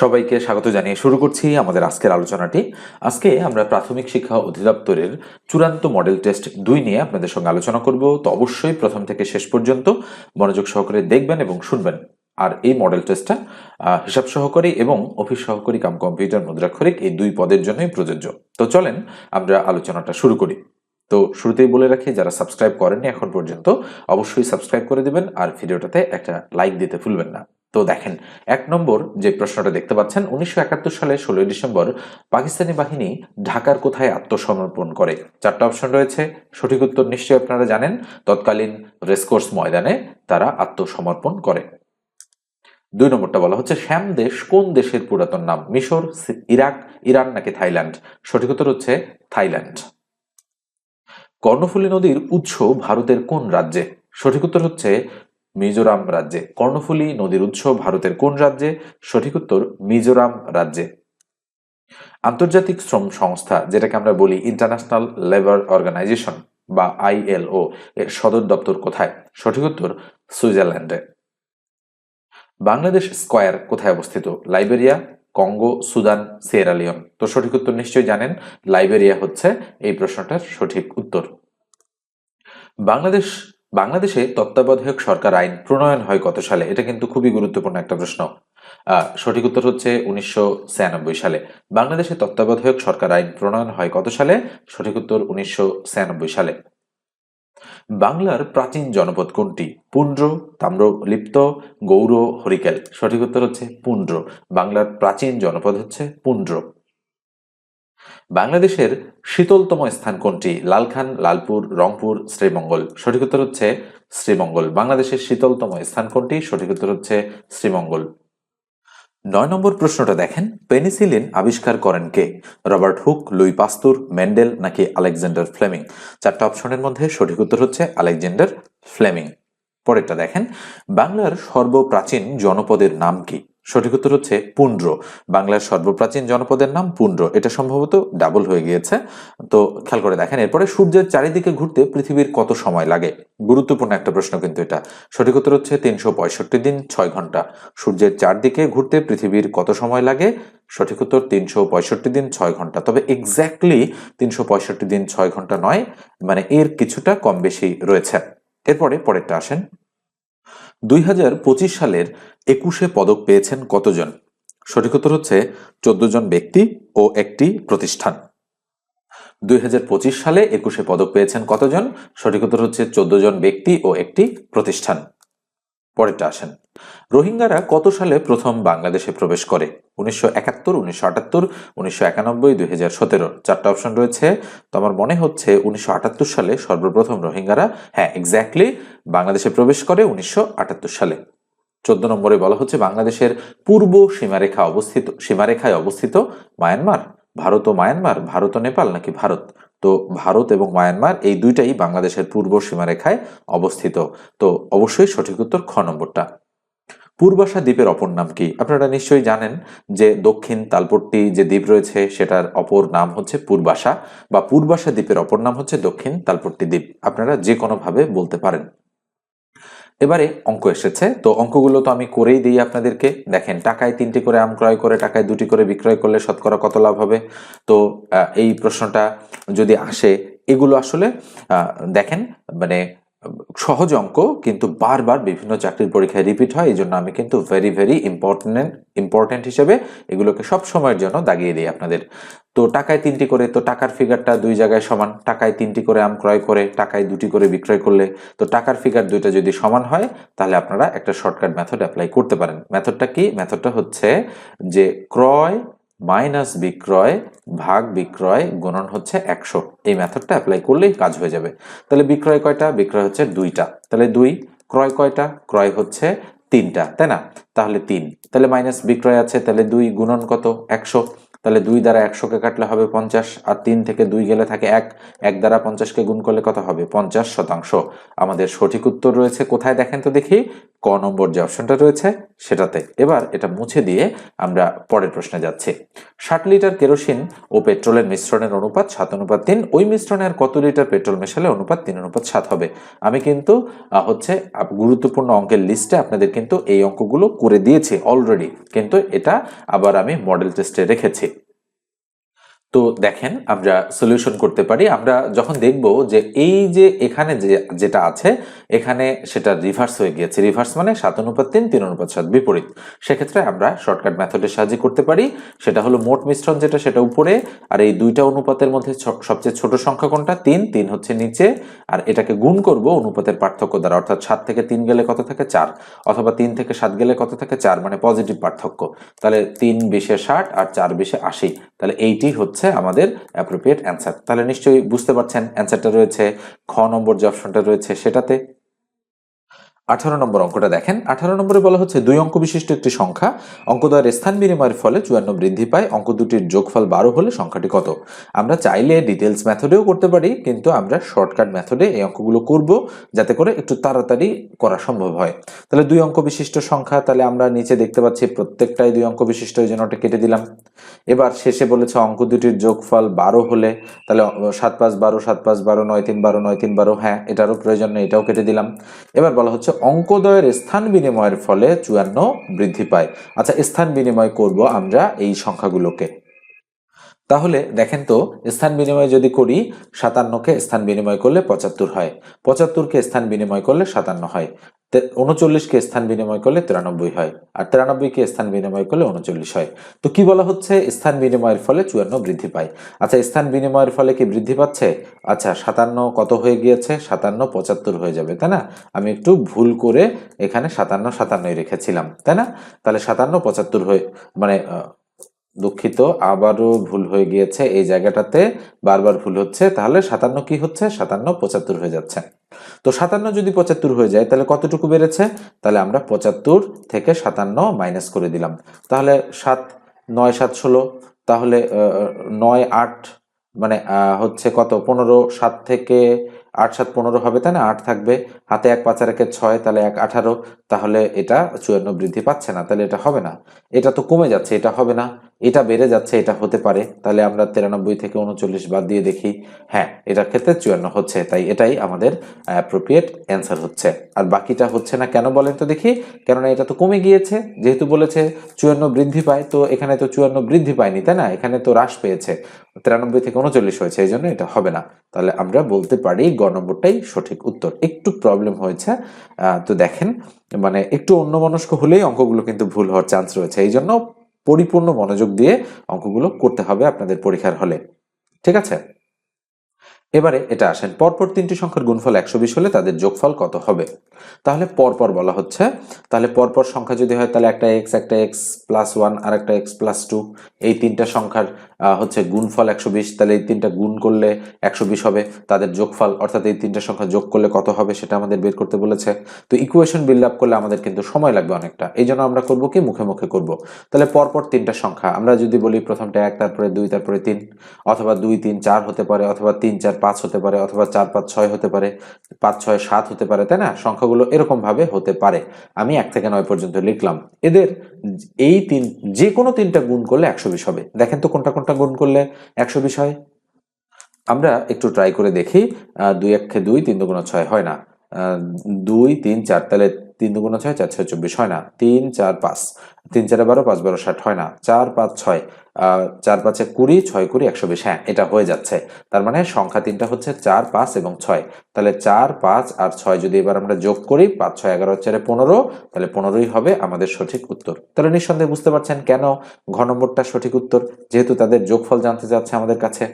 সবাইকে স্বাগত জানিয়ে শুরু করছি আমাদের আজকের আলোচনাটি। আজকে আমরা প্রাথমিক শিক্ষা অধিদপ্তরের চূড়ান্ত মডেল টেস্ট দুই নিয়ে আপনাদের সঙ্গে আলোচনা করব। তো অবশ্যই প্রথম থেকে শেষ পর্যন্ত মনোযোগ সহকারে দেখবেন এবং শুনবেন। আর এই মডেল টেস্টটা হিসাব সহকারী এবং অফিস সহকারী কাম কম্পিউটার মুদ্রাক্ষরিক এই দুই পদের জন্যই প্রযোজ্য। তো চলেন আমরা আলোচনাটা শুরু করি। তো শুরুতেই বলে রাখি, যারা সাবস্ক্রাইব করেননি এখন পর্যন্ত অবশ্যই সাবস্ক্রাইব করে দিবেন আর ভিডিওটাতে একটা লাইক দিতে ভুলবেন না। তো দেখেন, এক নম্বর যে প্রশ্নটা দেখতে পাচ্ছেন, উনিশশো একাত্তর সালে ষোলোই ডিসেম্বর পাকিস্তানি বাহিনী ঢাকার কোথায় আত্মসমর্পণ করে? চারটা অপশন রয়েছে, সঠিক উত্তর নিশ্চয়ই আপনারা জানেন। তৎকালীন রেসকোর্স ময়দানে তারা আত্মসমর্পণ করে। দুই নম্বরটা বলা হচ্ছে, শ্যাম দেশ কোন দেশের পুরাতন নাম? মিশর ইরাক, ইরান নাকি থাইল্যান্ড? সঠিক উত্তর হচ্ছে থাইল্যান্ড। কর্ণফুলী নদীর উৎস ভারতের কোন রাজ্যে? সঠিক উত্তর হচ্ছে মিজোরাম রাজ্যে। কর্ণফুলী নদীর উৎস ভারতের কোন রাজ্যে? সঠিক উত্তর, মিজোরাম রাজ্যে। আন্তর্জাতিক শ্রম সংস্থা, যেটাকে আমরা বলি ইন্টারন্যাশনাল লেবার অর্গানাইজেশন বা আইএলও এর সদর দপ্তর কোথায়? সঠিক উত্তর, সুইজারল্যান্ডে। বাংলাদেশ স্কয়ার কোথায় অবস্থিত? লাইবেরিয়া, কঙ্গো, সুদান সিয়েরালিয়ন তো সঠিক উত্তর নিশ্চয়ই জানেন, লাইবেরিয়া হচ্ছে এই প্রশ্নটার সঠিক উত্তর। বাংলাদেশ বাংলাদেশে তত্ত্বাবধায়ক সরকার আইন প্রণয়ন হয় কত সালে? এটা কিন্তু খুবই গুরুত্বপূর্ণ একটা প্রশ্ন। সঠিক উত্তর হচ্ছে উনিশশো ছিয়ানব্বই সালে। বাংলাদেশে তত্ত্বাবধায়ক সরকার আইন প্রণয়ন হয় কত সালে? সঠিক উত্তর উনিশশো ছিয়ানব্বই সালে। বাংলার প্রাচীন জনপদ কোনটি? পুন্ড্র, তাম্রলিপ্ত গৌর হরিকেল। সঠিক উত্তর হচ্ছে পুন্ড্র। বাংলার প্রাচীন জনপদ হচ্ছে পুন্ড্র। বাংলাদেশের শীতলতম স্থান কোনটি? লালখান, লালপুর, রংপুর, শ্রীমঙ্গল। সঠিক উত্তর হচ্ছে শ্রীমঙ্গল। বাংলাদেশের শীতলতম স্থান কোনটি? সঠিক উত্তর হচ্ছে শ্রীমঙ্গল। নয় নম্বর প্রশ্নটা দেখেন, পেনিসিলিন আবিষ্কার করেন কে? Robert Hooke, Louis Pasteur, Mendel নাকি আলেকজান্ডার ফ্লেমিং? চারটা অপশনের মধ্যে সঠিক উত্তর হচ্ছে আলেকজান্ডার ফ্লেমিং। পরেরটা দেখেন, বাংলার সর্বপ্রাচীন জনপদের নাম কি? সঠিক উত্তর হচ্ছে পুন্ড্র। বাংলার সর্বপ্রাচীন জনপদের নাম পুন্ড্র। এটা সম্ভবত ডাবল হয়ে গিয়েছে। তো খেয়াল করে দেখেন, এরপরে সূর্যের চারিদিকে ঘুরতে পৃথিবীর কত সময় লাগে? গুরুত্বপূর্ণ একটা প্রশ্ন কিন্তু এটা। সঠিক উত্তর হচ্ছে তিনশো পঁয়ষট্টি দিন, ছয় ঘণ্টা। সূর্যের চারদিকে ঘুরতে পৃথিবীর কত সময় লাগে? সঠিক উত্তর তিনশো পঁয়ষট্টি দিন, ছয় ঘণ্টা। তবে এক্স্যাক্টলি তিনশো পঁয়ষট্টি দিন, ছয় ঘণ্টা নয় মানে এর কিছুটা কম বেশি রয়েছে। এরপরে পরেরটা আসেন। দুই হাজার পঁচিশ সালের একুশে পদক পেয়েছেন কতজন? সঠিক উত্তর হচ্ছে চোদ্দ জন ব্যক্তি ও একটি প্রতিষ্ঠান। দুই হাজার পঁচিশ সালে একুশে পদক পেয়েছেন কতজন? সঠিক উত্তর হচ্ছে চোদ্দ জন ব্যক্তি ও একটি প্রতিষ্ঠান। পরেরটা আসেন। রোহিঙ্গারা কত সালে প্রথম বাংলাদেশে প্রবেশ করে? উনিশশো একাত্তর, উনিশশো আটাত্তর, উনিশশো একানব্বই, দুই হাজার সতেরো। চারটা অপশন রয়েছে। তো আমার মনে হচ্ছে উনিশশো আটাত্তর সালে সর্বপ্রথম রোহিঙ্গারা হ্যাঁ এক্স্যাক্টলি বাংলাদেশে প্রবেশ করে উনিশশো আটাত্তর সালে। চোদ্দ নম্বরে বলা হচ্ছে বাংলাদেশের পূর্ব সীমারেখা অবস্থিত, সীমারেখায় অবস্থিত মায়ানমার। ভারত ও মায়ানমার, ভারত ও নেপাল নাকি ভারত? তো ভারত এবং মায়ানমার এই দুইটাই বাংলাদেশের পূর্ব সীমারেখায় অবস্থিত। তো অবশ্যই সঠিক উত্তর খ নম্বরটা। পূর্বাশা দ্বীপের অপর নাম কি? আপনারা নিশ্চয়ই জানেন যে দক্ষিণ তালপট্টি যে দ্বীপ রয়েছে, সেটার অপর নাম হচ্ছে পূর্বাশা বা পূর্বাশা দ্বীপের অপর নাম হচ্ছে দক্ষিণ তালপট্টি দ্বীপ। আপনারা যে কোনোভাবে বলতে পারেন। এবারে অঙ্ক এসেছে। তো অঙ্কগুলো তো আমি করেই দিই আপনাদেরকে। দেখেন, টাকায় তিনটি করে আম ক্রয় করে, টাকায় দুটি করে বিক্রয় করলে শতকরা কত লাভ হবে? তো এই প্রশ্নটা যদি আসে, এগুলো আসলে দেখেন মানে সহজ অঙ্ক, কিন্তু বারবার বিভিন্ন চাকরির পরীক্ষায় রিপিট হয়, এই জন্য আমি কিন্তু ভেরি ভেরি ইম্পর্টেন্ট ইম্পর্টেন্ট হিসেবে এগুলোকে সব সময়ের জন্য দাগিয়ে দিই আপনাদের। তো টাকায় তিনটি করে, তো টাকার ফিগারটা দুই জায়গায় সমান, টাকায় তিনটি করে আম ক্রয় করে, টাকায় দুটি করে বিক্রয় করলে, তো টাকার ফিগার দুইটা যদি সমান হয়, তাহলে আপনারা একটা শর্টকাট মেথড অ্যাপ্লাই করতে পারেন। মেথডটা কি? মেথডটা হচ্ছে যে ক্রয় মাইনাস বিক্রয় ভাগ বিক্রয় গুণন হচ্ছে একশো। এই মেথডটা অ্যাপ্লাই করলেই কাজ হয়ে যাবে। তাহলে বিক্রয় কয়টা? বিক্রয় হচ্ছে দুইটা। তাহলে দুই, ক্রয় কয়টা? ক্রয় হচ্ছে তিনটা, তাই না? তাহলে তিন। তাহলে মাইনাস বিক্রয় আছে, তাহলে দুই গুণন কত? একশো। তাহলে দুই দ্বারা একশোকে কাটলে হবে পঞ্চাশ, আর তিন থেকে দুই গেলে থাকে এক। এক দ্বারা পঞ্চাশকে গুণ করলে কত হবে? পঞ্চাশ শতাংশ। আমাদের সঠিক উত্তর রয়েছে। কোথায় দেখেন তো দেখি? ক নম্বর যে অপশনটা রয়েছে সেটাতে। এবার এটা মুছে দিয়ে আমরা পরের প্রশ্নে যাচ্ছি। ষাট লিটার কেরোসিন ও পেট্রোলের মিশ্রণের অনুপাত সাত, অনুপাত তিন। ওই মিশ্রণে আর কত লিটার পেট্রোল মেশালে অনুপাত তিন, অনুপাত সাত হবে? আমি কিন্তু হচ্ছে গুরুত্বপূর্ণ অঙ্কের লিস্টে আপনাদের কিন্তু এই অঙ্কগুলো করে দিয়েছি অলরেডি। কিন্তু এটা আবার আমি মডেল টেস্টে রেখেছি। তো দেখেন, আমরা সলিউশন করতে পারি। আমরা যখন দেখব যে এই যে এখানে যে, যেটা আছে, এখানে সেটা রিভার্স হয়ে গিয়েছে। রিভার্স মানে সাত অনুপাত তিন তিন অনুপাত সাত বিপরীত। সেক্ষেত্রে আমরা শর্টকাট মেথডের সাহায্যে করতে পারি। সেটা হলো মোট মিশ্রণ যেটা, সেটা উপরে। আর এই দুইটা অনুপাতের মধ্যে সবচেয়ে ছোট সংখ্যা কোনটা? তিন তিন হচ্ছে নিচে। আর এটাকে গুণ করব অনুপাতের পার্থক্য দ্বারা। অর্থাৎ সাত থেকে তিন গেলে কত থাকে? চার। অথবা তিন থেকে সাত গেলে কত থাকে? চার মানে পজিটিভ পার্থক্য। তাহলে তিন বিশে ষাট আর চার বিশে আশি। তাহলে এইটি হচ্ছে আমাদের অ্যাপ্রোপ্রিয়েট অ্যান্সার তাহলে নিশ্চয়ই বুঝতে পারছেন অ্যান্সারটা রয়েছে, খ নম্বর যে অপশনটা রয়েছে সেটাতে আঠারো নম্বর অঙ্কটা দেখেন। আঠারো নম্বরে বলা হচ্ছে দুই অঙ্ক বিশিষ্ট একটি সংখ্যা। অঙ্কদ্বয়ের স্থান বিনিময়ের ফলে চুয়ান্ন বৃদ্ধি পায়। অঙ্ক দুটির যোগফল বারো হলে সংখ্যাটি কত? আমরা চাইলে ডিটেলস মেথডেও করতে পারি, কিন্তু আমরা শর্টকাট মেথডে এই অঙ্কগুলো করব যাতে করে একটু তাড়াতাড়ি করা সম্ভব হয়। তাহলে দুই অঙ্ক বিশিষ্ট সংখ্যা, তাহলে আমরা নিচে দেখতে পাচ্ছি প্রত্যেকটাই দুই অঙ্ক বিশিষ্ট, এই জন্য কেটে দিলাম। এবার শেষে বলেছে অঙ্ক দুটির যোগফল বারো হলে, তাহলে সাত পাঁচ বারো, সাত পাঁচ বারো, নয় তিন বারো, নয় তিন বারো হ্যাঁ এটারও প্রয়োজন নেই, এটাও কেটে দিলাম। এবার বলা হচ্ছে অঙ্কদ্বয়ের স্থান বিনিময়ের ফলে চুয়ান্ন বৃদ্ধি পায়। আচ্ছা স্থান বিনিময় করব আমরা এই সংখ্যাগুলোকে। তাহলে দেখেন তো, স্থান বিনিময় যদি করি, সাতান্নকে স্থান বিনিময় করলে পঁচাত্তর হয়। পঁচাত্তরকে স্থান বিনিময় করলে সাতান্ন হয়। উনচল্লিশকে স্থান বিনিময় করলে তিরানব্বই হয়, আর তিরানব্বইকে স্থান বিনিময় করলে উনচল্লিশ হয়। তো কি বলা হচ্ছে? স্থান বিনিময়ের ফলে চুয়ান্ন বৃদ্ধি পায়। আচ্ছা স্থান বিনিময়ের ফলে কি বৃদ্ধি পাচ্ছে? আচ্ছা সাতান্ন কত হয়ে গিয়েছে? সাতান্ন পঁচাত্তর হয়ে যাবে, তাই না? আমি একটু ভুল করে এখানে সাতান্ন সাতান্নই রেখেছিলাম, তাই না? তাহলে সাতান্ন পঁচাত্তর হয়ে মানে দুঃখিত, আবারও ভুল হয়ে গিয়েছে এই জায়গাটাতে, বারবার ভুল হচ্ছে, তাহলে সাতান্ন কি হচ্ছে? সাতান্ন পঁচাত্তর হয়ে যাচ্ছে। তো সাতান্ন যদি পঁচাত্তর হয়ে যায়, তাহলে কতটুকু বেড়েছে? তাহলে আমরা পঁচাত্তর থেকে সাতান্ন মাইনাস করে দিলাম। তাহলে সাত, নয়, সাত, ষোলো, তাহলে নয়, আট মানে হচ্ছে কত? পনেরো, সাত থেকে আট, সাত, পনেরো হবে, তাই না? আট থাকবে। হাতে এক, পাঁচা রেখে ছয়, তাহলে এক, আঠারো, তাহলে এটা চুয়ান্ন বৃদ্ধি পাচ্ছে না, তাহলে এটা হবে না। এটা তো কমে যাচ্ছে, এটা হবে না। এটা বেড়ে যাচ্ছে, এটা হতে পারে। তাহলে আমরা তিরানব্বই থেকে উনচল্লিশ বাদ দিয়ে দেখি হ্যাঁ এটার ক্ষেত্রে চুয়ান্ন হচ্ছে। তাই এটাই আমাদের অ্যাপ্রোপ্রিয়েট অ্যান্সার হচ্ছে। আর বাকিটা হচ্ছে না কেন বলেন তো দেখি, কেননা এটা তো কমে গিয়েছে। যেহেতু বলেছে চুয়ান্ন বৃদ্ধি পায়, তো এখানে তো চুয়ান্ন বৃদ্ধি পায়নি, তাই না? এখানে তো হ্রাস পেয়েছে। তিরানব্বই থেকে উনচল্লিশ হয়েছে, এই জন্য এটা হবে না। তাহলে আমরা বলতে পারি গ নম্বরটাই সঠিক উত্তর। একটু প্রবলেম হয়েছে তো দেখেন মানে একটু অন্যমনস্ক হলেই অঙ্কগুলো কিন্তু ভুল হওয়ার চান্স রয়েছে। এই জন্য পরিপূর্ণ মনোযোগ দিয়ে অঙ্কগুলো করতে হবে আপনাদের পরীক্ষার হলে। ঠিক আছে? এবারে এটা আসেন, পরপর তিনটি সংখ্যার গুণফল একশো বিশ হলে তাদের যোগফল কত হবে? তাহলে পরপর বলা হচ্ছে, তাহলে পরপর সংখ্যা যদি হয় তাহলে একটা এক্স একটা এক্স প্লাস ওয়ান আর একটা এক্স প্লাস টু এই তিনটা সংখ্যার হচ্ছে গুণফল একশো বিশ, তাহলে এই তিনটা গুণ করলে একশো বিশ হবে। তাদের যোগফল, অর্থাৎ এই তিনটা সংখ্যা যোগ করলে কত হবে সেটা আমাদের বের করতে বলেছে। তো ইকুয়েশন বিল্ড আপ করলে আমাদের কিন্তু সময় লাগবে অনেকটা। এই জন্য আমরা করব কি? মুখে মুখে করব। তাহলে পরপর তিনটা সংখ্যা। আমরা যদি বলি প্রথমটা এক, তারপরে দুই, তারপরে তিন, অথবা দুই, তিন, চার হতে পারে, অথবা তিন, চার, পাঁচ হতে পারে, অথবা চার, পাঁচ, ছয় হতে পারে, পাঁচ, ছয়, সাত হতে পারে, তাই না? সংখ্যাগুলো এরকম ভাবে হতে পারে। আমি এক থেকে নয় পর্যন্ত লিখলাম। এদের এই তিন, যে কোনো তিনটা গুণ করলে একশো বিশ হবে। দেখেন তো কোনটা কোনটা গুণ করলে একশো বিশ হয়? আমরা একটু ট্রাই করে দেখি দুই একে দুই তিন দুগুণ ছয় হয় না। দুই, তিন, চার, তাহলে তিন দুগুণ ছয়, চার ছয়, চব্বিশ, হয় না? তিন, চার, পাঁচ। তিন, চারে বারো, পাঁচ, বারো, ষাট, হয় না? চার, পাঁচ, ছয়। চার, পাঁচে কুড়ি, ছয়, কুড়ি, একশো বিশ। হ্যাঁ এটা হয়ে যাচ্ছে। তার মানে সংখ্যা তিনটা হচ্ছে চার, পাঁচ এবং ছয়। তাহলে চার, পাঁচ আর ছয় যদি এবার আমরা যোগ করি, পাঁচ, ছয়, এগারো চারে পনেরো, তাহলে পনেরোই হবে আমাদের সঠিক উত্তর। তাহলে নিঃসন্দেহে বুঝতে পারছেন কেন ঘ নম্বরটা সঠিক উত্তর? যেহেতু তাদের যোগফল জানতে চাচ্ছে আমাদের কাছে।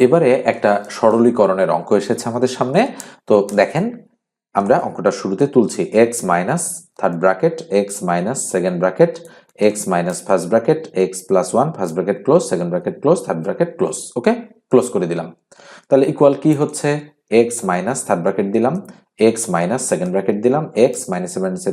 এবারে একটা সরলীকরণের অঙ্ক এসেছে আমাদের সামনে। তো দেখেন আমরা অঙ্কটা শুরুতে তুলছি x minus third bracket x minus second bracket x minus first bracket x plus one first bracket close second bracket close third bracket close okay close করে দিলাম। তাহলে ইকুয়াল কি হচ্ছে? এক্স মাইনাস থার্ড ব্র্যাকেট দিলাম x minus second bracket দিলাম x মাইনাসে মাইনাসে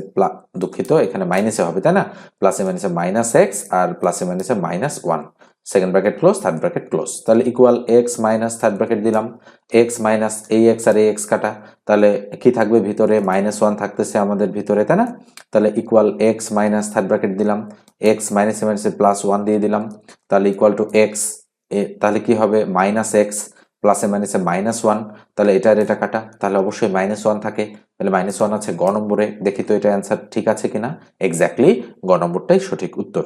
দুঃখিত, এখানে মাইনাসে হবে, তাই না? প্লাসে মাইনাসে মাইনাস এক্স আর প্লাসে মাইনাসে minus one second bracket close third bracket close তাহলে equal x minus third bracket দিলাম। এক্স মাইনাস এই এক্স আর এই এক্স কাটা। তাহলে কি থাকবে ভিতরে? মাইনাস ওয়ান থাকতেছে আমাদের ভিতরে, তাই না? তাহলে equal x minus third bracket দিলাম। এক্স মাইনাসে মাইনাসে প্লাস ওয়ান দিয়ে দিলাম। তাহলে ইকুয়াল টু এক্স তাহলে কি হবে? মাইনাস এক্স প্লাসে মাইনাসে মাইনাস ওয়ান তাহলে এটা আর এটা কাটা। তাহলে অবশ্যই মাইনাস ওয়ান থাকে। তাহলে মাইনাস ওয়ান আছে গ নম্বরে। দেখি তো এটা অ্যান্সার ঠিক আছে কিনা? এক্স্যাক্টলি গ নম্বরটাই সঠিক উত্তর।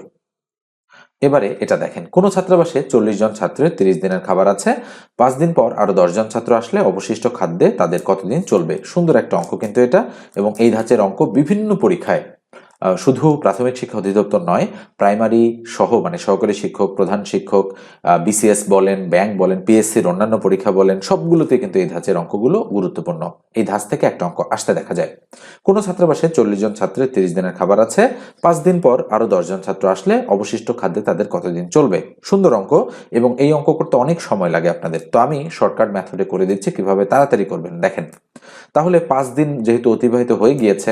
এবারে এটা দেখেন, কোনো ছাত্রাবাসে চল্লিশ জন ছাত্রের তিরিশ দিনের খাবার আছে, পাঁচ দিন পর আরও জন ছাত্র আসলে অবশিষ্ট খাদ্যে তাদের কতদিন চলবে। সুন্দর একটা অঙ্ক কিন্তু এটা, এবং এই ধাঁচের অঙ্ক বিভিন্ন পরীক্ষায় শুধু প্রাথমিক শিক্ষা অধিদপ্তর নয়, প্রাইমারি সহ মানে সহকারী শিক্ষক, প্রধান শিক্ষক বিসিএস বলেন ব্যাংক বলেন পিএসসির অন্যান্য পরীক্ষা বলেন সবগুলোতে কিন্তু এই ধাঁচের অঙ্কগুলো গুরুত্বপূর্ণ। এই ধাঁচ থেকে একটা অঙ্ক আসতে দেখা যায়। কোনো ছাত্রাবাসে চল্লিশ জন ছাত্রের তিরিশ দিনের খাবার আছে, পাঁচ দিন পর আরও দশজন ছাত্র আসলে অবশিষ্ট খাদ্যে তাদের কতদিন চলবে? সুন্দর অঙ্ক, এবং এই অঙ্ক করতে অনেক সময় লাগে আপনাদের। তো আমি শর্টকাট মেথডে করে দিচ্ছি, কীভাবে তাড়াতাড়ি করবেন দেখেন। তাহলে পাঁচ দিন যেহেতু অতিবাহিত হয়ে গিয়েছে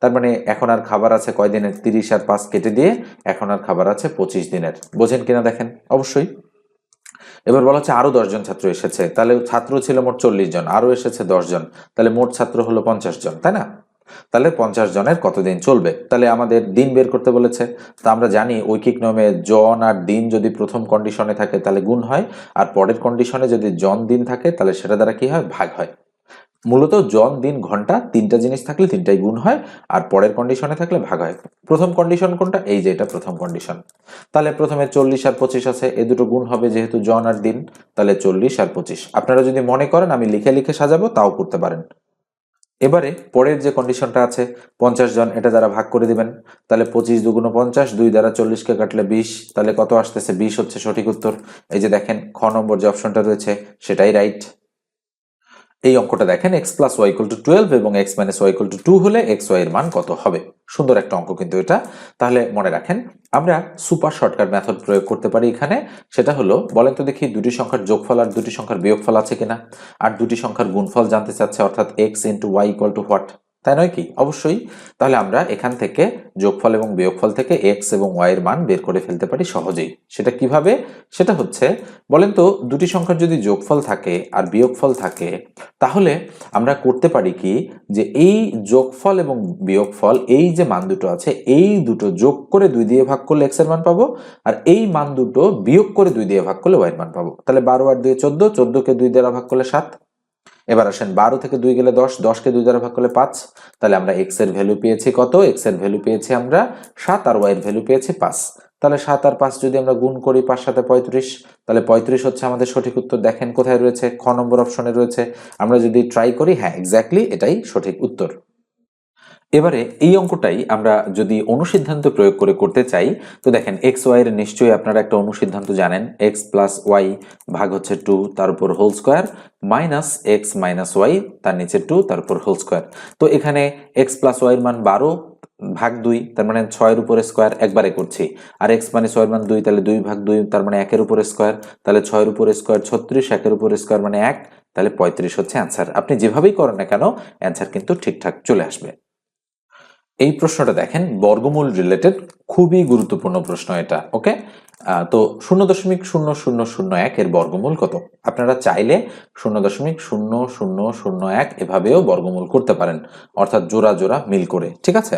তার মানে এখন আর খাবার আছে কয় দিনের তিরিশ আর পাঁচ কেটে দিয়ে এখন আর খাবার আছে পঁচিশ দিনের। বোঝেন কিনা দেখেন? অবশ্যই। এবার বলা হচ্ছে আরও দশজন ছাত্র এসেছে। তাহলে ছাত্র ছিল মোট চল্লিশ জন, আরও এসেছে জন। তাহলে মোট ছাত্র হলো পঞ্চাশ জন, তাই না? তাহলে পঞ্চাশ জনের কতদিন চলবে? তাহলে আমাদের দিন বের করতে বলেছে। তা আমরা জানি ঐকিক নিয়মে জন আর দিন যদি প্রথম কন্ডিশনে থাকে তাহলে গুণ হয়, আর পরের কন্ডিশনে যদি জন দিন থাকে তাহলে সেটা দ্বারা কি হয়? ভাগ হয়। মূলত জন, দিন, ঘণ্টা, তিনটা জিনিস থাকলে তিনটাই গুণ হয়, আর পরের কন্ডিশনে থাকলে ভাগ হয়। প্রথম কন্ডিশন কোনটা? এই যে এটা প্রথম কন্ডিশন তাহলে প্রথমে চল্লিশ আর পঁচিশ আছে, এ দুটো গুণ হবে যেহেতু জন আর দিন, তাহলে চল্লিশ আর পঁচিশ। আপনারা যদি মনে করেন, আমি লিখে লিখে সাজাবো, তাও করতে পারেন। এবারে পরের যে কন্ডিশনটা আছে, পঞ্চাশ জন, এটা দ্বারা ভাগ করে দিবেন, তাহলে পঁচিশ দুগুণ পঞ্চাশ, দুই দ্বারা চল্লিশকে কাটলে বিশ, তাহলে কত আসতেছে? বিশ হচ্ছে সঠিক উত্তর। এই যে দেখেন, খ নম্বর যে অপশনটা রয়েছে, সেটাই রাইট এই অঙ্কটা দেখেন x plus y equal to twelve এবং x minus y equal to two হলে এক্স ওয়াই এর মান কত হবে? সুন্দর একটা অঙ্ক কিন্তু এটা। তাহলে মনে রাখেন, আমরা সুপার শর্টকাট মেথড প্রয়োগ করতে পারি এখানে। সেটা হলো, বলেন তো দেখি দুটি সংখ্যার যোগফল আর দুটি সংখ্যার বিয়োগফল আছে কিনা? আর দুটি সংখ্যার গুণফল জানতে চাচ্ছে, অর্থাৎ x into y equal to what তাই নয় কি? অবশ্যই। তাহলে আমরা এখান থেকে যোগফল এবং বিয়োগফল থেকে এক্স এবং ওয়াই এর মান বের করে ফেলতে পারি সহজেই। সেটা কীভাবে? সেটা হচ্ছে, বলেন তো, দুটি সংখ্যার যদি যোগফল থাকে আর বিয়োগফল থাকে, তাহলে আমরা করতে পারি কি? যে এই যোগফল এবং বিয়োগফল, এই যে মান দুটো আছে, এই দুটো যোগ করে দুই দিয়ে ভাগ করলে এক্সের মান পাবো, আর এই মান দুটো বিয়োগ করে দুই দিয়ে ভাগ করলে ওয়াই এর মান পাবো। তাহলে বারো আর দুই চোদ্দ, চোদ্দকে দুই দ্বারা ভাগ করলে সাত। এবার আসেন বারো থেকে দুই গেলে দশ, দশকে দুই দ্বারা ভাগ করলে পাঁচ। তাহলে আমরা এক্সের ভ্যালু পেয়েছি কত? এক্সের ভ্যালু পেয়েছি আমরা সাত আর ওয়াই এর ভ্যালু পেয়েছি পাঁচ। তাহলে সাত আর পাঁচ যদি আমরা গুণ করি পাঁচ সাথে পঁয়ত্রিশ, তাহলে পঁয়ত্রিশ হচ্ছে আমাদের সঠিক উত্তর। দেখেন কোথায় রয়েছে? খ নম্বর অপশনে রয়েছে। আমরা যদি ট্রাই করি হ্যাঁ এক্স্যাক্টলি এটাই সঠিক উত্তর। এবারে এই অঙ্কটাই আমরা যদি অনুসিদ্ধান্ত প্রয়োগ করে করতে চাই, তো দেখেন এক্স ওয়াই এর নিশ্চয়ই আপনারা একটা অনুসিদ্ধান্ত জানেন। এক্স প্লাস ওয়াই ভাগ হচ্ছে টু তার উপর whole square minus x minus y তার নিচে টু তার উপর হোল স্কোয়ার তো এখানে এক্স প্লাস ওয়াই এর মান বারো, ভাগ দুই, তার মানে ছয়ের উপরে স্কোয়ার একবারে করছি। আর এক্স মানে ছয়ের মান দুই, তাহলে দুই ভাগ দুই, তার মানে একের উপরে স্কোয়ার তাহলে ছয়ের উপরে স্কোয়ার ছত্রিশ, একের উপরে স্কোয়ার মানে এক, তাহলে পঁয়ত্রিশ হচ্ছে অ্যান্সার আপনি যেভাবেই করেন না কেন অ্যান্সার কিন্তু ঠিকঠাক চলে আসবে। এই প্রশ্নটা দেখেন, বর্গমূল রিলেটেড খুবই গুরুত্বপূর্ণ প্রশ্ন এটা ওকে তো শূন্য দশমিক শূন্য শূন্য শূন্য এক এর বর্গমূল কত? আপনারা চাইলে শূন্য দশমিক শূন্য শূন্য শূন্য এক এভাবেও বর্গমূল করতে পারেন, অর্থাৎ জোড়া জোড়া মিল করে, ঠিক আছে?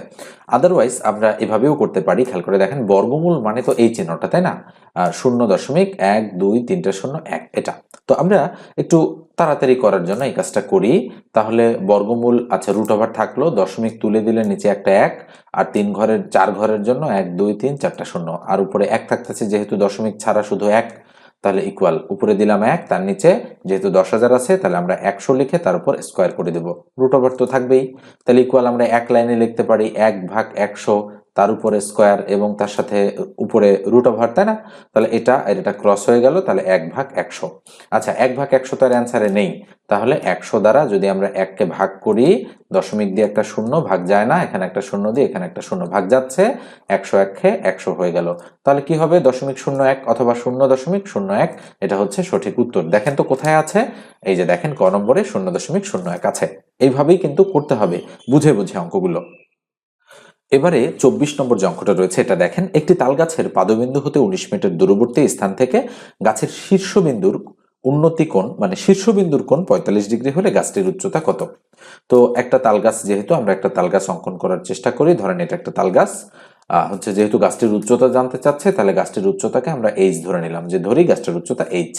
আদারওয়াইজ আমরা এভাবেও করতে পারি, খেয়াল করে দেখেন, বর্গমূল মানে তো এই চিহ্নটা, তাই না? শূন্য দশমিক এক দুই তিনটে শূন্য এক, এটা। তো আমরা একটু তাড়াতাড়ি করার জন্য এই কাজটা করি। তাহলে বর্গমূল আচ্ছা রুট ওভার থাকল, দশমিক তুলে দিলে নিচে একটা এক, আর তিন ঘরের, চার ঘরের জন্য এক, দুই, তিন, চারটা শূন্য। আর উপরে এক থাকতেছে, যেহেতু দশমিক ছাড়া শুধু এক, তাহলে ইকুয়াল উপরে দিলাম এক, তার নিচে যেহেতু দশ হাজার আছে, তাহলে আমরা একশো লিখে তার উপর স্কোয়ার করে দেবো। রুট ওভার তো থাকবেই। তাহলে ইকুয়াল আমরা এক লাইনে লিখতে পারি, এক ভাগ একশো তার উপরে স্কোয়ার এবং তার সাথে উপরে রুট ওভার তাই না? তাহলে এটা, আর এটা ক্রস হয়ে গেল, তাহলে এক ভাগ একশো। আচ্ছা এক ভাগ একশো তার অ্যান্সারে নেই। তাহলে একশো দ্বারা যদি আমরা এককে ভাগ করি, দশমিক দিয়ে একটা শূন্য ভাগ যায় না, এখানে একটা শূন্য দিয়ে এখানে একটা শূন্য ভাগ যাচ্ছে, একশো একে একশো হয়ে গেল। তাহলে কি হবে? দশমিক শূন্য এক অথবা শূন্য দশমিক শূন্য এক, এটা হচ্ছে সঠিক উত্তর। দেখেন তো কোথায় আছে? এই যে দেখেন, ক নম্বরে শূন্য দশমিক শূন্য এক আছে। এইভাবেই কিন্তু করতে হবে। বুঝে বুঝে অঙ্কগুলো। এবারে চব্বিশ নম্বর যে অঙ্কটা রয়েছে, এটা দেখেন, একটি তাল গাছের পাদবিন্দু হতে উনিশ মিটার দূরবর্তী স্থান থেকে গাছের শীর্ষবিন্দুর উন্নতি কোণ মানে শীর্ষবিন্দুর কোণ পঁয়তাল্লিশ ডিগ্রি হলে গাছটির উচ্চতা কত? তো একটা তাল গাছ যেহেতু, আমরা একটা তাল গাছ অঙ্কন করার চেষ্টা করি। ধরেন এটা একটা তাল গাছ হচ্ছে যেহেতু গাছটির উচ্চতা জানতে চাচ্ছে, তাহলে গাছটির উচ্চতাকে আমরা এইচ ধরে নিলাম, যে ধরি গাছটির উচ্চতা এইচ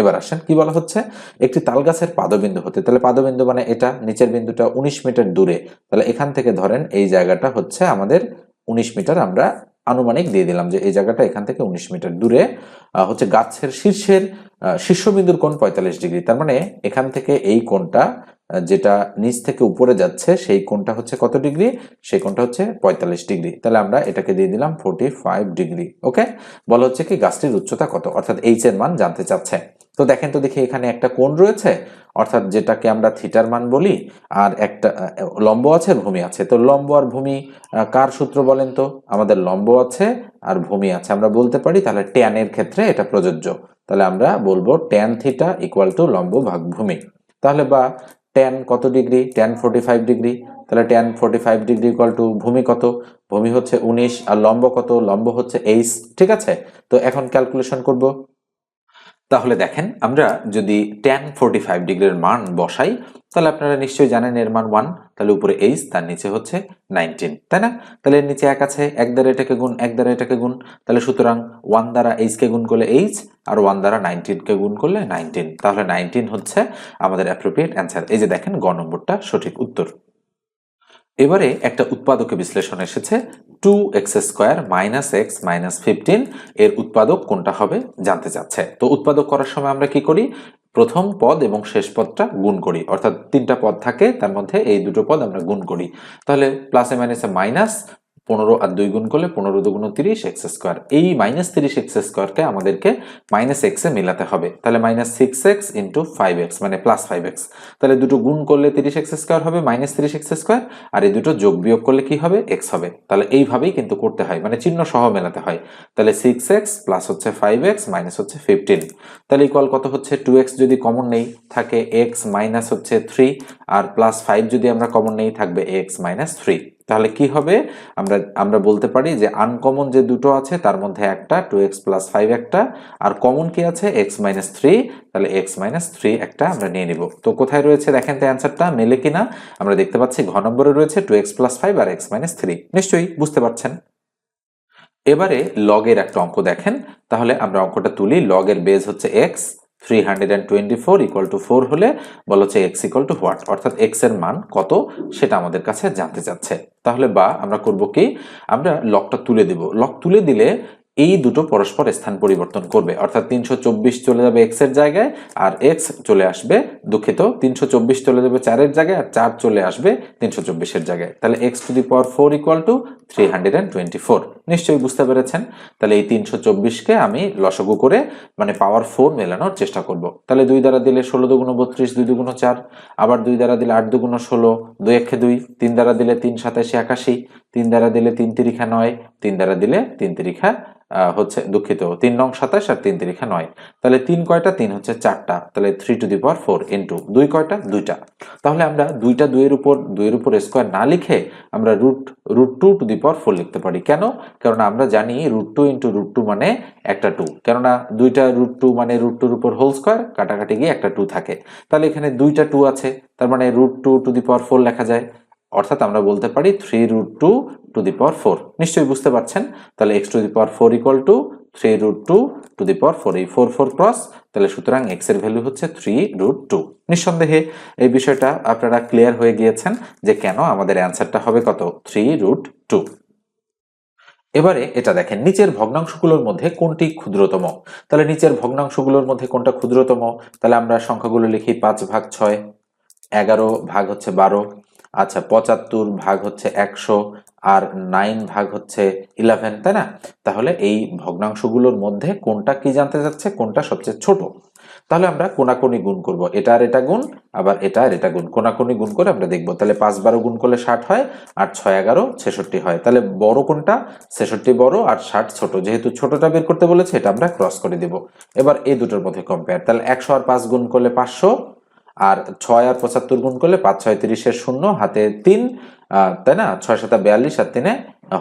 এবার আসেন, কি বলা হচ্ছে? একটি তালগাছের পাদবিন্দু হতে, তাহলে পাদবিন্দু মানে এটা, নিচের বিন্দুটা উনিশ মিটার দূরে। তাহলে এখান থেকে ধরেন এই জায়গাটা হচ্ছে আমাদের উনিশ মিটার, আমরা আনুমানিক দিয়ে দিলাম যে এই জায়গাটা এখান থেকে উনিশ মিটার দূরে হচ্ছে গাছের শীর্ষের শীর্ষবিন্দুর কোণ পঁয়তাল্লিশ ডিগ্রি। তার মানে এখান থেকে এই কোণটা যেটা নিচ থেকে উপরে যাচ্ছে, সেই কোণটা হচ্ছে কত ডিগ্রি? সেই কোণটা হচ্ছে পঁয়তাল্লিশ ডিগ্রি। তাহলে আমরা এটাকে দিয়ে দিলাম ফোর্টি ফাইভ ডিগ্রি, ওকে? বলা হচ্ছে কি গাছটির উচ্চতা কত? অর্থাৎ এইচ এর মান জানতে চাচ্ছে। তো দেখেন তো দেখি এখানে একটা কোণ রয়েছে, অর্থাৎ যেটাকে আমরা থিটার মান বলি, আর একটা লম্ব আছে, ভূমি আছে। তো লম্ব আর ভূমি কার সূত্র বলেন তো? আমাদের লম্ব আছে আর ভূমি আছে। আমরা বলতে পারি তাহলে ট্যানের ক্ষেত্রে এটা প্রযোজ্য। তাহলে আমরা বলব ট্যান থিটা ইকুয়াল টু লম্ব ভাগ ভূমি। তাহলে বা ট্যান কত degree? Tan forty five degree. তাহলে tan forty five degree equal to ভূমি কত? ভূমি হচ্ছে উনিশ, আর লম্ব কত? লম্ব হচ্ছে এইচ। ঠিক আছে? তো এখন ক্যালকুলেশন করব। তাহলে দেখেন, আমরা যদি ট্যান ফোর্টি ফাইভ ডিগ্রির মান বসাই, তাহলে আপনারা নিশ্চয়ই জানেন এর মান ওয়ান তাহলে উপরে এইচ তার নিচে হচ্ছে নাইনটিন তাই না? তাহলে এর নিচে এক আছে, এক দ্বারা এটাকে গুণ, এক দ্বারা এটাকে গুণ, তাহলে সুতরাং ওয়ান দ্বারা এইচকে গুণ করলে এইচ আর ওয়ান দ্বারা নাইনটিনকে গুণ করলে নাইনটিন তাহলে নাইনটিন হচ্ছে আমাদের অ্যাপ্রোপ্রিয়েট অ্যান্সার এই যে দেখেন, গ নম্বরটা সঠিক উত্তর। এবারে একটা উৎপাদকে বিশ্লেষণ এসেছে two x square minus x minus fifteen এর উৎপাদক কোনটা হবে জানতে চাচ্ছে। তো উৎপাদক করার সময় আমরা কি করি? প্রথম পদ এবং শেষ পদটা গুণ করি। অর্থাৎ তিনটা পদ থাকে, তার মধ্যে এই দুটো পদ আমরা গুণ করি। তাহলে প্লাসে মাইনাসে মাইনাস পনেরো আর দুই গুণ করলে পনেরো দুগুণ তিরিশ এক্স স্কোয়ার। এই মাইনাস তিরিশ এক্স স্কোয়ারকে আমাদেরকে মাইনাস এক্সে মেলাতে হবে। তাহলে minus six x into five x মানে প্লাস ফাইভ এক্স তাহলে দুটো গুণ করলে তিরিশ এক্স স্কোয়ার হবে মাইনাস তিরিশ এক্স স্কোয়ার, আর এই দুটো যোগ বিয়োগ করলে কি হবে? এক্স হবে। তাহলে এইভাবেই কিন্তু করতে হয় মানে চিহ্ন সহ মেলাতে হয়। তাহলে সিক্স এক্স প্লাস হচ্ছে ফাইভ এক্স মাইনাস হচ্ছে ফিফটিন তাহলে ইকুয়াল কত হচ্ছে? টু এক্স যদি কমন নেই থাকে এক্স মাইনাস হচ্ছে থ্রি আর প্লাস ফাইভ যদি আমরা কমন নেই থাকবে এক্স মাইনাস থ্রি তাহলে কি হবে? আমরা আমরা বলতে পারি যে আনকমন যে দুটো আছে, তার মধ্যে একটা টু এক্স প্লাস ফাইভ একটা, আর কমন কি আছে? এক্স মাইনাস থ্রি তাহলে এক্স মাইনাস থ্রি একটা আমরা নিয়ে নিব। তো কোথায় রয়েছে দেখেন তো অ্যান্সারটা, মেলে কিনা? আমরা দেখতে পাচ্ছি ঘ নম্বরে রয়েছে টু এক্স প্লাস ফাইভ আর এক্স মাইনাস থ্রি নিশ্চয়ই, বুঝতে পারছেন? এবারে লগের একটা অঙ্ক দেখেন। তাহলে আমরা অঙ্কটা তুলি লগের বেজ হচ্ছে x three hundred and twenty four equal to four হলে বলা হচ্ছে এক্স ইকুয়াল টু হোয়াট অর্থাৎ এক্সের মান কত? সেটা আমাদের কাছে জানতে চাচ্ছে। তাহলে বা আমরা করব কি? আমরা লকটা তুলে দিব। লক তুলে দিলে এই দুটো পরস্পর স্থান পরিবর্তন করবে। অর্থাৎ তিনশো চব্বিশ চলে যাবে এক্সের জায়গায় আর এক্স চলে আসবে দুঃখিত, তিনশো চব্বিশ চলে যাবে চারের জায়গায় আর চার চলে আসবে তিনশো চব্বিশের জায়গায়। তাহলে x to the power four equal to three hundred and twenty four নিশ্চয়ই বুঝতে পেরেছেন। তাহলে এই তিনশো চব্বিশকে আমি লসগু করে মানে পাওয়ার ফোর মেলানোর চেষ্টা করব। তাহলে দুই দ্বারা দিলে ষোলো দুগুণ বত্রিশ, দুই দুগুণ চার, আবার দুই দ্বারা দিলে আট দুগুণ ষোলো, দুই একে দুই, তিন দ্বারা দিলে তিন সাতাশি একাশি, তিন দ্বারা দিলে তিন তিরিখা নয়, তিন দ্বারা দিলে তিন তিরিখা হচ্ছে দুঃখিত, তিন নং সাতাশ আর তিন তিরিখা নয়। তাহলে তিন কয়টা? তিন হচ্ছে চারটা। তাহলে three to the power four into দুই কয়টা? দুইটা। তাহলে আমরা দুইটা দুইয়ের উপর দুইয়ের উপর স্কোয়ার না লিখে আমরা root root two to the power four লিখতে পারি। কেন? কারণ আমরা জানি root two into root two মানে একটা টু কেননা দুইটা রুট টু মানে রুট টুর উপর হোল স্কোয়ার কাটাকাটি গিয়ে একটা টু থাকে। তাহলে এখানে দুইটা টু আছে, তার মানে root two to the power four লেখা যায়। অর্থাৎ আমরা বলতে পারি three root two to the power four নিশ্চয়ই বুঝতে পারছেন? তাহলে x to the power four equal to three root two to the power four এই ফোর ফোর ক্রস তাহলে সুতরাং এক্সের ভ্যালু হচ্ছে থ্রি রুট টু নিঃসন্দেহে এই বিষয়টা আপনারা ক্লিয়ার হয়ে গিয়েছেন যে কেন আমাদের অ্যান্সারটা হবে কত? থ্রি রুট টু এবারে এটা দেখেন, নিচের ভগ্নাংশগুলোর মধ্যে কোনটি ক্ষুদ্রতম? তাহলে নিচের ভগ্নাংশগুলোর মধ্যে কোনটা ক্ষুদ্রতম? তাহলে আমরা সংখ্যাগুলো লিখি পাঁচ ভাগ ছয়, এগারো ভাগ হচ্ছে বারো আচ্ছা পঁচাত্তর ভাগ হচ্ছে একশো, আর নাইন ভাগ হচ্ছে ইলেভেন তাই না? তাহলে এই ভগ্নাংশগুলোর মধ্যে কোনটা কি জানতে যাচ্ছে? কোনটা সবচেয়ে ছোট? তাহলে আমরা কোনাকুনি গুণ করব। এটা আর এটা গুণ, আবার এটা আর এটা গুণ। কোনাকুনি গুণ করে আমরা দেখব, তাহলে পাঁচ বারো গুণ করলে ষাট হয়, আর ছয় এগারো ছেষট্টি হয়। তাহলে বড় কোনটা? ছেষট্টি বড় আর ষাট ছোট। যেহেতু ছোটটা বের করতে বলেছে, এটা আমরা ক্রস করে দিব। এবার এই দুটোর মধ্যে কম্পেয়ার তাহলে একশো আর পাঁচ গুণ করলে পাঁচশো, আর ছয় আর পঁচাত্তর গুণ করলে পাঁচ, ছয় তিরিশের শূন্য, হাতে তিন তাই না? ছয় সাতা বিয়াল্লিশ আর তিনে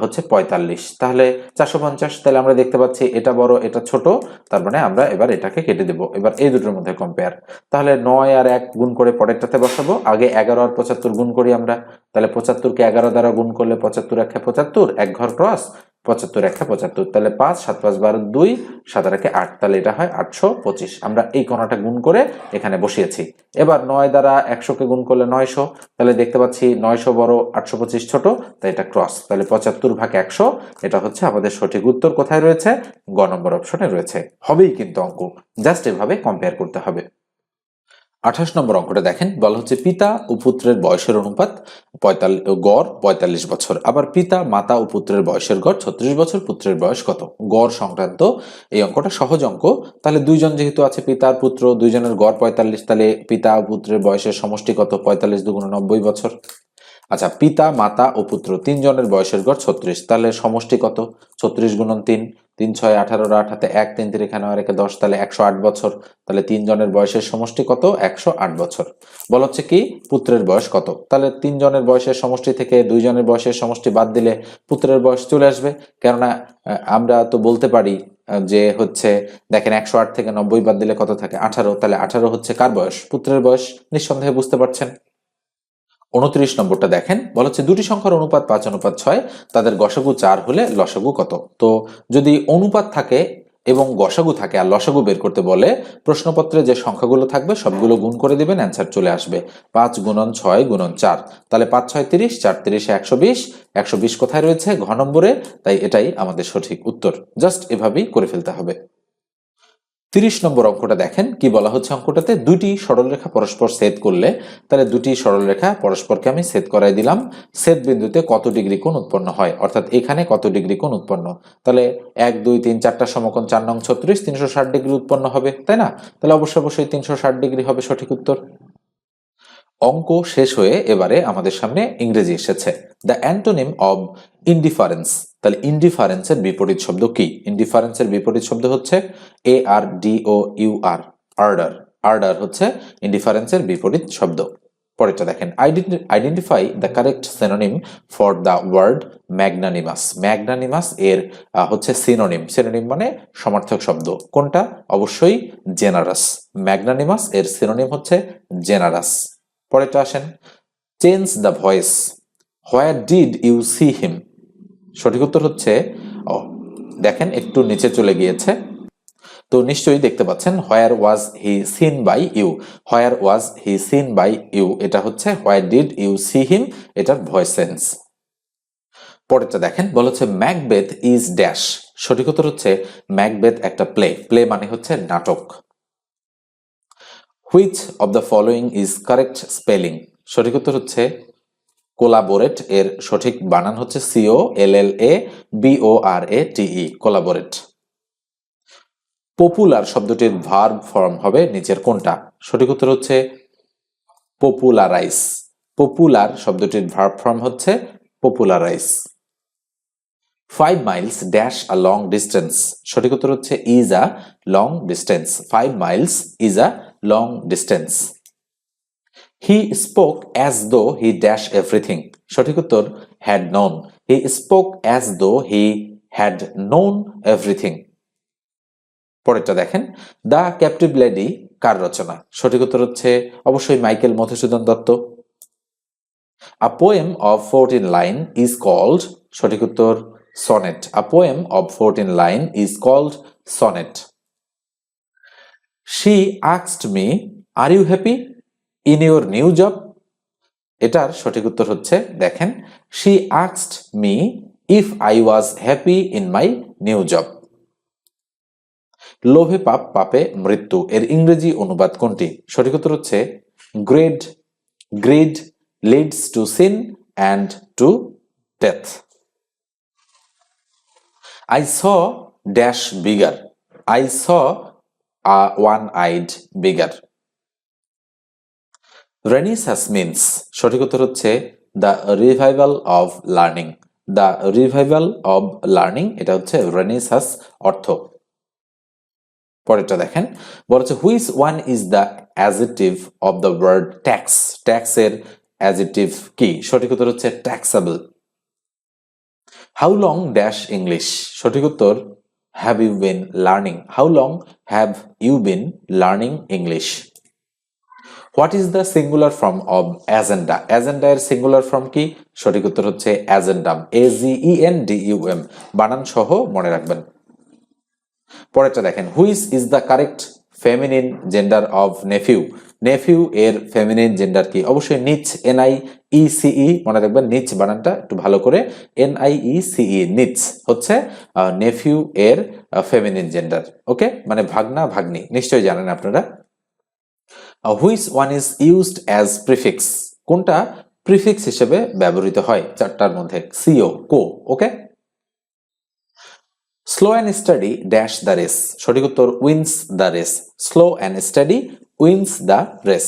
হচ্ছে পঁয়তাল্লিশ। তাহলে চারশো পঞ্চাশ, তাহলে আমরা দেখতে পাচ্ছি এটা বড়, এটা ছোট, তার মানে আমরা এবার এটাকে কেটে দেব। এবার এই দুটোর মধ্যে কম্পেয়ার তাহলে নয় আর এক গুণ করে পরেরটাতে বসাবো। আগে এগারো আর পঁচাত্তর গুণ করি আমরা। তাহলে পঁচাত্তরকে এগারো দ্বারা গুণ করলে পঁচাত্তর, একে পঁচাত্তর, এক ঘর ক্রস পঁচাত্তর একে, পঁচাত্তর, তাহলে পাঁচ, সাত, পাঁচ, বারো, দুই, সাত একে আট, তাহলে এটা হয় আটশো পঁচিশ। আমরা এই কোণাটা গুণ করে এখানে বসিয়েছি। এবার নয় দ্বারা একশোকে গুণ করলে নয়শো, তাহলে দেখতে পাচ্ছি নয়শো বড়, আটশো পঁচিশ ছোট, তাই এটা ক্রস তাহলে পঁচাত্তর ভাগ একশো, এটা হচ্ছে আমাদের সঠিক উত্তর কোথায় রয়েছে? গ নম্বর অপশনে রয়েছে। হবেই কিন্তু অঙ্ক জাস্ট এভাবে কম্পেয়ার করতে হবে। আঠাশ নম্বর অঙ্কটা দেখেন। বলা হচ্ছে পিতা ও পুত্রের বয়সের অনুপাত পঁয়তাল্লিশ গড় পঁয়তাল্লিশ বছর। আবার পিতা, মাতা ও পুত্রের বয়সের গড় ছত্রিশ বছর, পুত্রের বয়স কত? গড় সংক্রান্ত এই অঙ্কটা সহজ অঙ্ক। তাহলে দুইজন যেহেতু আছে পিতা, পুত্র, দুইজনের গড় পঁয়তাল্লিশ, তাহলে পিতা ও পুত্রের বয়সের সমষ্টি কত? পঁয়তাল্লিশ দুগুণ নব্বই বছর। আচ্ছা পিতা, মাতা ও পুত্র তিনজনের বয়সের গড় ছত্রিশ। তাহলে সমষ্টি কত? ছত্রিশ গুণন তিন তিন ছয় আঠারো আট হাতে এক, তিন তিন এখানে আর একে দশ, তাহলে একশো আট বছর। তাহলে তিনজনের বয়সের সমষ্টি কত? একশো আট বছর। বলা হচ্ছে কি? পুত্রের বয়স কত? তাহলে তিনজনের বয়সের সমষ্টি থেকে দুইজনের বয়সের সমষ্টি বাদ দিলে পুত্রের বয়স চলে আসবে। কেননা আমরা তো বলতে পারি যে হচ্ছে, দেখেন একশো আট থেকে নব্বই বাদ দিলে কত থাকে? আঠারো। তাহলে আঠারো হচ্ছে কার বয়স? পুত্রের বয়স? নিঃসন্দেহে বুঝতে পারছেন? উনত্রিশ নম্বরটা দেখেন, বলা হচ্ছে দুটি সংখ্যার অনুপাত পাঁচ, অনুপাত ছয়, তাদের গসাগু চার হলে লসাগু কত? তো যদি অনুপাত থাকে এবং গসাগু থাকে আর লসাগু বের করতে বলে, প্রশ্নপত্রে যে সংখ্যাগুলো থাকবে সবগুলো গুণ করে দিবেন, অ্যান্সার চলে আসবে। পাঁচ গুণন ছয় গুণন চার, তাহলে পাঁচ ছয় তিরিশ, চার তিরিশে একশো বিশ একশো বিশ কোথায় রয়েছে ঘ নম্বরে? তাই এটাই আমাদের সঠিক উত্তর। জাস্ট এভাবেই করে ফেলতে হবে। তিরিশ নম্বর অঙ্কটা দেখেন, কি বলা হচ্ছে অঙ্কটাতে? দুটি সরলরেখা পরস্পর সেদ করলে, তাহলে দুটি সরলরেখা পরস্পরকে আমি সেদ করাই দিলাম। সেদ বিন্দুতে কত ডিগ্রি কোণ উৎপন্ন হয়? অর্থাৎ এখানে কত ডিগ্রি কোণ উৎপন্ন? তাহলে এক, দুই, তিন, চারটা সমকোণ চার নং ছত্রিশ, তিনশো ষাট ডিগ্রি উৎপন্ন হবে, তাই না? তাহলে অবশ্যই অবশ্যই তিনশো ষাট ডিগ্রি হবে সঠিক উত্তর। অঙ্ক শেষ হয়ে এবারে আমাদের সামনে ইংরেজি এসেছে। দ্য অ্যান্টোনিম অব ইনডিফারেন্স তাহলে ইনডিফারেন্সের বিপরীত শব্দ কি? ইনডিফারেন্সের বিপরীত শব্দ হচ্ছে A R D O U R ardour ardour হচ্ছে ইনডিফারেন্সের বিপরীত শব্দ। পরেরটা দেখেন identify the correct synonym for the word magnanimous magnanimous এর হচ্ছে সিনোনিম সিনোনিম মানে সমার্থক শব্দ। কোনটা? অবশ্যই জেনারাস ম্যাগনানিমাস এর সিনোনিম হচ্ছে জেনারাস পরেরটা আসেন change the voice where did you see him সঠিক উত্তর হচ্ছে, ও, দেখেন একটু নিচে চলে গিয়েছে। তো নিশ্চয়ই দেখতে পাচ্ছেন where was he seen by you where was he seen by you এটা হচ্ছে where did you see him এটার ভয়েস সেন্স পরেরটা দেখেন, বলা হচ্ছে ম্যাকবেথ ইজ ড্যাশ সঠিক উত্তর হচ্ছে ম্যাকবেথ একটা প্লে প্লে মানে হচ্ছে নাটক। Which of the following is correct spelling সঠিক উত্তর হচ্ছে কোলাবোরেট। এর সঠিক বানান হচ্ছে C O L L A B O R A T E collaborate. Popular শব্দটির ভার্ব ফর্ম হবে নিচের কোনটা? সঠিক উত্তর হচ্ছে পপুলারাইজ পপুলার শব্দটির ভার্ব ফর্ম হচ্ছে popularise five miles dash a long distance সঠিক উত্তর হচ্ছে is a long distance five miles is a long distance he spoke as though he dash everything সঠিক উত্তর had known he spoke as though he had known everything পরেরটা দেখেন the captive lady কার রচনা? সঠিক উত্তর হচ্ছে, অবশ্যই Michael Madhusudan Dutta. A poem of fourteen line is called সঠিক উত্তর sonnet a poem of fourteen line is called sonnet she আক্সড me are you happy in your new job এটার সঠিক উত্তর হচ্ছে, দেখেন she আক্সড me if I was happy in my new job লোভে পাপ, পাপে মৃত্যু, এর ইংরেজি অনুবাদ কোনটি? সঠিক উত্তর হচ্ছে grade greed leads to sin and to death I saw dash beggar I saw one eyed beggar renaissance means সঠিক উত্তর হচ্ছে the revival of learning the revival of learning এটা হচ্ছে রেনিসাস অর্থ। পরেরটা দেখেন বলেছে which one is the adjective of the word tax ট্যাক্সের অ্যাজেটিভ কি? সঠিক উত্তর হচ্ছে taxable how long dash English সঠিক উত্তর have you been learning how long have you been learning English what is the singular form of agenda agenda এর singular form কি? সঠিক উত্তর হচ্ছে agendum A G E N D U M বানান সহ মনে রাখবেন। পরেরটা দেখেন। Which is the correct feminine gender of nephew nephew এর ফেমিনিন জেন্ডার কি? অবশ্যই নিচ এন আই ই সিই মনে রাখবেন নিচ বানানটা একটু ভালো করে এন আই ই সিই নিচ হচ্ছে নেফিউ এর ফেমিনিন জেন্ডার ওকে মানে ভাগনা, ভাগ্নি, নিশ্চয়ই জানেন আপনারা। Which one is used as prefix কোনটা? প্রিফিক্স হিসেবে ব্যবহৃত হয়, চারটার মধ্যে CO co okay slow and steady dash the race সঠিক উত্তর wins the race slow and steady wins the race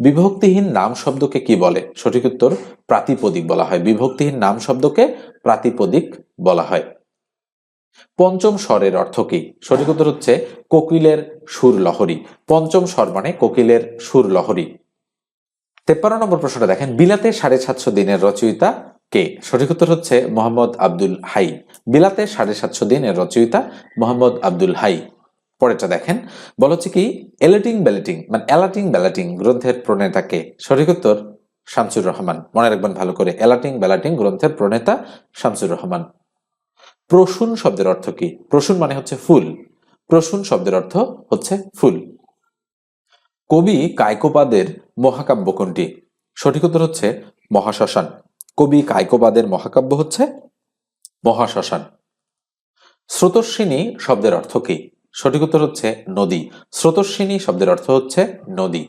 বিভক্তিহীন নাম শব্দকে কি বলে? সঠিক উত্তর, প্রাতিপদিক বলা হয়। বিভক্তিহীন নাম শব্দকে প্রাতিপদিক বলা হয়। পঞ্চম স্বরের অর্থ কি? সঠিক উত্তর হচ্ছে কোকিলের সুর লহরী। পঞ্চম স্বর মানে কোকিলের সুর লহরী। তেপ্পান্ন নম্বর প্রশ্নটা দেখেন। বিলাতে সাড়ে সাতশো দিনের রচয়িতা কে? সঠিক উত্তর হচ্ছে মোহাম্মদ আব্দুল হাই। বিলাতে সাড়ে সাতশো দিনের রচয়িতা মোহাম্মদ আব্দুল হাই। পরেরটা দেখেন। বলা হচ্ছে কি, এলাটিং ব্যালেটিং মানে এলাটিং ব্যালেটিং গ্রন্থের প্রণেতা কে সঠিক উত্তর, শামসুর রহমান। মনে রাখবেন ভালো করে, এলাটিং ব্যালাটিং গ্রন্থের প্রণেতা শামসুর রহমান। প্রসূন শব্দের অর্থ কি? প্রসূন মানে হচ্ছে ফুল। প্রসূন শব্দের অর্থ হচ্ছে ফুল। কবি কায়কোপাদের মহাকাব্য কোনটি? সঠিক উত্তর হচ্ছে মহাশ্মশান। কবি কায়কোপাদের মহাকাব্য হচ্ছে মহাশ্মশান। স্রোতস্বিনী শব্দের অর্থ কি? সঠিক উত্তর হচ্ছে নদী। স্রোতস্বিনী শব্দের অর্থ হচ্ছে নদী।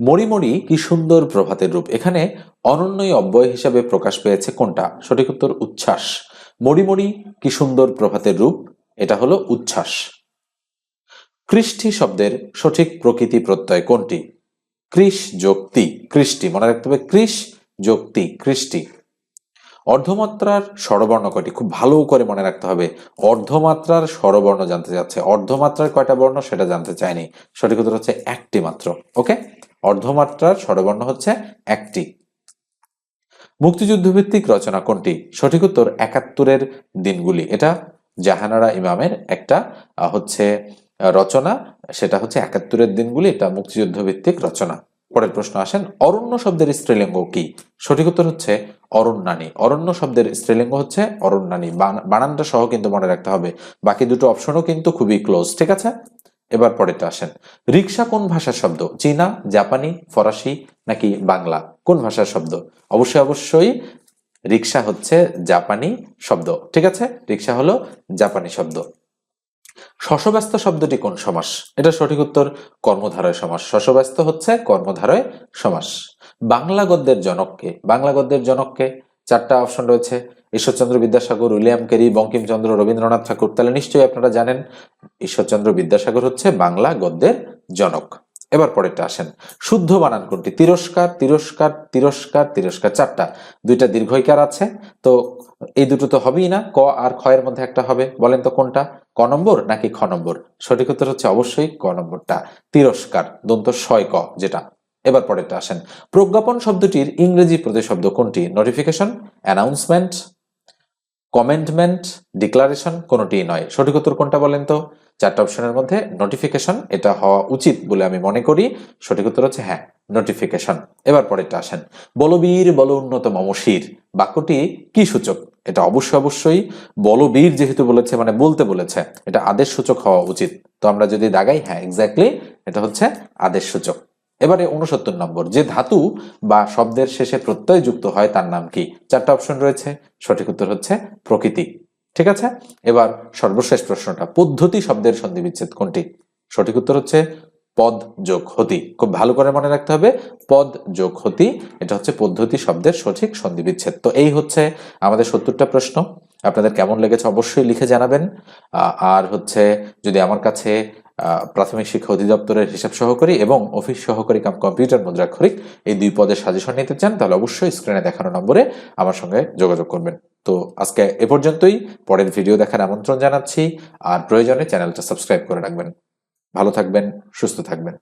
মরিমরি কি সুন্দর প্রভাতের রূপ। এখানে অনন্যই অব্যয় হিসাবে প্রকাশ পেয়েছে কোনটা? সঠিক উত্তর উচ্ছ্বাস। মরিমরি কি সুন্দর প্রভাতের রূপ? এটা হলো উচ্ছ্বাস। কৃষ্টি শব্দের সঠিক প্রকৃতি প্রত্যয় কোনটি? কৃষ যোক্তি কৃষ্টি, মনে রাখতে হবে কৃষ যোক্তি, কৃষ্টি। অর্ধমাত্রার স্বরবর্ণ কয়টি খুব ভালো করে মনে রাখতে হবে। অর্ধমাত্রার স্বরবর্ণ জানতে যাচ্ছে অর্ধমাত্রার কয়টা বর্ণ সেটা জানতে চাইনি সঠিক উত্তর হচ্ছে একটি মাত্র। ওকে? অর্ধমাত্রার স্বরবর্ণ হচ্ছে একটি। মুক্তিযুদ্ধ ভিত্তিক রচনা কোনটি? সঠিক উত্তর একাত্তরের দিনগুলি। এটা জাহানারা ইমামের একটা হচ্ছে রচনা। সেটা হচ্ছে একাত্তরের দিনগুলি। এটা মুক্তিযুদ্ধ ভিত্তিক রচনা। পরের প্রশ্ন আসেন, অরণ্য শব্দের স্ত্রীলিঙ্গ কি? সঠিক উত্তর হচ্ছে অরণ্যানী অরণ্য শব্দের স্ত্রীলিঙ্গ হচ্ছে অরণ্যানী বান- বানানটা সহ কিন্তু মনে রাখতে হবে। বাকি দুটো অপশনও কিন্তু খুবই ক্লোজ ঠিক আছে? এবার পরেরটা আসেন। রিক্সা কোন ভাষার শব্দ? চীনা, জাপানি, ফরাসি নাকি বাংলা? কোন ভাষার শব্দ? অবশ্যই অবশ্যই রিক্সা হচ্ছে জাপানি শব্দ, ঠিক আছে? রিক্সা হলো জাপানি শব্দ। শশব্যস্ত শব্দটি কোন সমাস? এটা সঠিক উত্তর কর্মধারয় সমাস। শশব্যস্ত হচ্ছে কর্মধারয় সমাস। বাংলা গদ্যের জনককে বাংলা গদ্যের জনককে চারটা অপশন রয়েছে। Ishwarchandra Vidyasagar, William Carey, Bankimchandra, Rabindranath Tagore. তাহলে নিশ্চয়ই আপনারা জানেন, ঈশ্বরচন্দ্র বিদ্যাসাগর হচ্ছে বাংলা গদ্যের জনক। এবার পরেরটা আসেন। শুদ্ধ বানান কোনটি? তিরস্কার তিরস্কার তিরস্কার তিরস্কার, চারটা। দুইটা দীর্ঘইকার আছে, তো এই দুটো তো হবেই না। ক আর এর মধ্যে একটা হবে। বলেন তো কোনটা? ক নম্বর নাকি খ নম্বর? সঠিক উত্তর হচ্ছে অবশ্যই ক নম্বরটা। তিরস্কার, দন্ত ছয় ক, যেটা। এবার পরেরটা আসেন। প্রজ্ঞাপন শব্দটির ইংরেজি প্রতিশব্দ কোনটি? নোটিফিকেশন অ্যানাউন্সমেন্ট কমেন্টমেন্ট ডিক্লারেশন কোনোটিই নয়। সঠিক উত্তর কোনটা বলেন তো? চারটা অপশনের মধ্যে নোটিফিকেশন এটা হওয়া উচিত বলে আমি মনে করি। সঠিক উত্তর হচ্ছে হ্যাঁ নোটিফিকেশন এবার পরেরটা আসেন। বলবীর, বল উন্নত মমশির বাক্যটি কি সূচক? এটা অবশ্যই অবশ্যই বলবীর যেহেতু বলেছে মানে বলতে বলেছে, এটা আদেশ সূচক হওয়া উচিত। তো আমরা যদি দাগাই হ্যাঁ এক্স্যাক্টলি এটা হচ্ছে আদেশ সূচক। এবারে উনসত্তর নম্বর, যে ধাতু বা শব্দের শেষে প্রত্যয় যুক্ত হয় তার নাম কি? চারটা অপশন রয়েছে। সঠিক উত্তর হচ্ছে প্রকৃতি। ঠিক আছে? এবার সর্বশেষ প্রশ্নটা, পদ্ধতি শব্দের সন্ধি বিচ্ছেদ কোনটি? সঠিক উত্তর হচ্ছে পদ যোগ হতি। খুব ভালো করে মনে রাখতে হবে, পদ যোগ হতি, এটা হচ্ছে পদ্ধতি শব্দের সঠিক সন্ধি বিচ্ছেদ তো এই হচ্ছে আমাদের সত্তরটা প্রশ্ন। আপনাদের কেমন লেগেছে অবশ্যই লিখে জানাবেন। আর হচ্ছে যদি আমার কাছে প্রাথমিক শিক্ষা অধিদপ্তরের হিসাব সহকারী এবং অফিস সহকারী কাম কম্পিউটার মুদ্রাক্ষরিক এই দুই পদের সাজেশন নিতে চান, তাহলে অবশ্যই স্ক্রিনে দেখানো নম্বরে আমার সঙ্গে যোগাযোগ করবেন। তো আজকে এ পর্যন্তই, পরের ভিডিও দেখার আমন্ত্রণ জানাচ্ছি, আর প্রয়োজনে চ্যানেলটা সাবস্ক্রাইব করে রাখবেন। ভালো থাকবেন, সুস্থ থাকবেন।